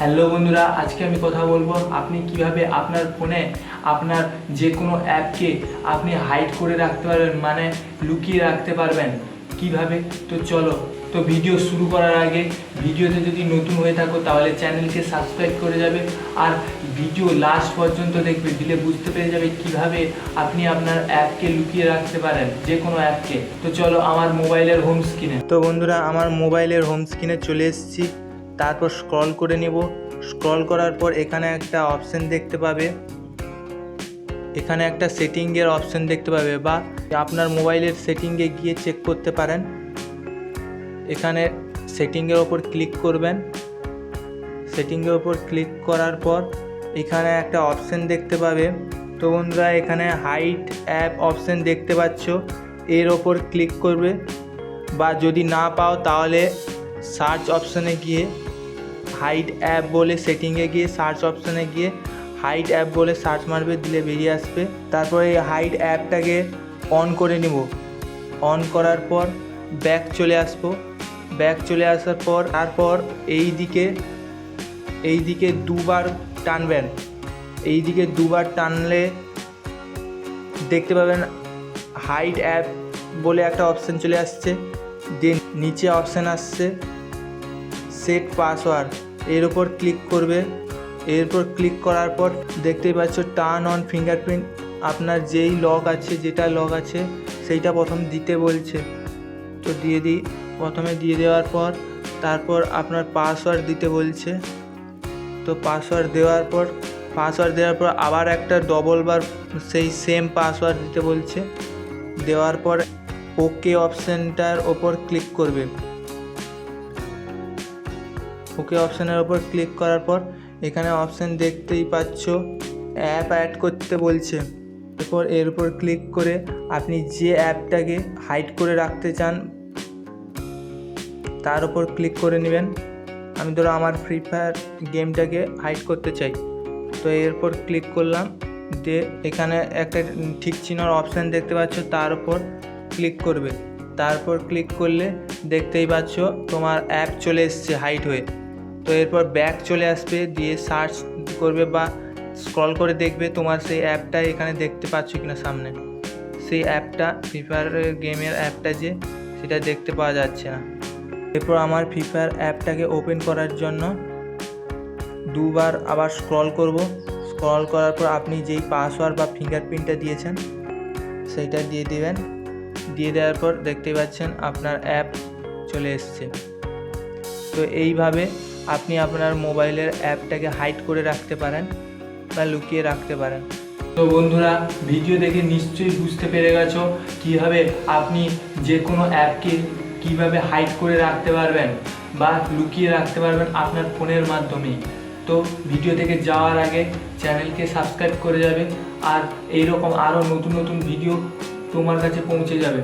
Hello বন্ধুরা, আজকে আমি কথা বলব আপনি কীভাবে আপনার ফোনে আপনার যে কোনো অ্যাপকে আপনি হাইড করে রাখতে পারবেন মানে লুকিয়ে রাখতে পারবেন। কীভাবে? তো চলো, তো ভিডিও শুরু করার আগে ভিডিওতে যদি নতুন হয়ে থাকো তাহলে চ্যানেলকে সাবস্ক্রাইব করে যাবে আর ভিডিও লাস্ট পর্যন্ত দেখবে, দিলে বুঝতে পেরে যাবে কীভাবে আপনি আপনার অ্যাপকে লুকিয়ে রাখতে পারেন যে কোনো অ্যাপকে। তো চলো, আমার মোবাইলের হোম স্ক্রিনে তো বন্ধুরা, আমার মোবাইলের হোম স্ক্রিনে চলে এসেছি। তারপর স্ক্রল করে নেব। স্ক্রল করার পর এখানে একটা অপশন দেখতে পাবে। এখানে একটা সেটিংয়ের অপশন দেখতে পাবে বা আপনার মোবাইলের সেটিংয়ে গিয়ে চেক করতে পারেন। এখানে সেটিংয়ের ওপর ক্লিক করবেন। সেটিংয়ের ওপর ক্লিক করার পর এখানে একটা অপশন দেখতে পাবে। তো বন্ধুরা, এখানে হাইট অ্যাপ অপশন দেখতে পাচ্ছ। এর ওপর ক্লিক করবে। বা যদি না পাও তাহলে সার্চ অপশনে গিয়ে হাইট অ্যাপ বলে সেটিংয়ে গিয়ে সার্চ অপশনে গিয়ে হাইট অ্যাপ বলে সার্চ মারবে, দিলে বেরিয়ে আসবে। তারপরে এই হাইট অ্যাপটাকে অন করে নিব। অন করার পর ব্যাক চলে আসব। ব্যাক চলে আসার পর, তারপর এই দিকে এই দিকে দুবার টানবেন। এই দিকে দুবার টানলে দেখতে পাবেন হাইট অ্যাপ বলে একটা অপশান চলে আসছে। দেন নিচে অপশান আসছে সেট পাসওয়ার্ড এর ওপর ক্লিক করবে। এর উপর ক্লিক করার পর দেখতেই পাচ্ছ টার্ন অন ফিঙ্গারপ্রিন্ট আপনার যেই লক আছে, যেটা লক আছে, সেইটা প্রথম দিতে বলছে। তো দিয়ে দিই, প্রথমে দিয়ে দেওয়ার পর তারপর আপনার পাসওয়ার্ড দিতে বলছে। তো পাসওয়ার্ড দেওয়ার পর পাসওয়ার্ড দেওয়ার পর আবার একটা ডবল বার সেই সেম পাসওয়ার্ড দিতে বলছে। দেওয়ার পর ওকে অপশানটার ওপর ক্লিক করবে। ওকে অপশানের ওপর ক্লিক করার পর এখানে অপশান দেখতেই পাচ্ছ, অ্যাপ অ্যাড করতে বলছে। এরপর এর উপর ক্লিক করে আপনি যে অ্যাপটাকে হাইড করে রাখতে চান, তার উপর ক্লিক করে নেবেন। আমি ধরো আমার ফ্রি ফায়ার গেমটাকে হাইড করতে চাই। তো এরপর ক্লিক করলাম, দিয়ে এখানে একটা ঠিক চিহ্নর অপশান দেখতে পাচ্ছ, তার উপর ক্লিক করবে। তারপর ক্লিক করলে দেখতেই পাচ্ছ, তোমার অ্যাপ চলে এসছে হাইট হয়ে। তো এরপর ব্যাক চলে আসবে, দিয়ে সার্চ করবে বা স্ক্রল করে দেখবে তোমার সেই অ্যাপটা এখানে দেখতে পাচ্ছ কি না সামনে। সেই অ্যাপটা ফ্রি ফায়ারের গেমের অ্যাপটা যে, সেটা দেখতে পাওয়া যাচ্ছে না। এরপর আমার ফ্রি ফায়ার অ্যাপটাকে ওপেন করার জন্য দুবার আবার স্ক্রল করব। স্ক্রল করার পর আপনি যেই পাসওয়ার্ড বা ফিঙ্গারপ্রিন্টটা দিয়েছেন, সেইটা দিয়ে দিবেন। দিয়ে দেওয়ার পর দেখতে পাচ্ছেন আপনার অ্যাপ চলে এসছে। তো এইভাবে আপনি আপনার মোবাইলের অ্যাপটাকে হাইড করে রাখতে পারেন বা লুকিয়ে রাখতে পারেন। তো বন্ধুরা, ভিডিও দেখে নিশ্চয়ই বুঝতে পেরে গেছো কীভাবে আপনি যে কোনো অ্যাপকে কীভাবে হাইড করে রাখতে পারবেন বা লুকিয়ে রাখতে পারবেন আপনার ফোনের মাধ্যমেই তো ভিডিও থেকে যাওয়ার আগে চ্যানেলকে সাবস্ক্রাইব করে যাবে আর এইরকম আরও নতুন নতুন ভিডিও তোমার কাছে পৌঁছে যাবে।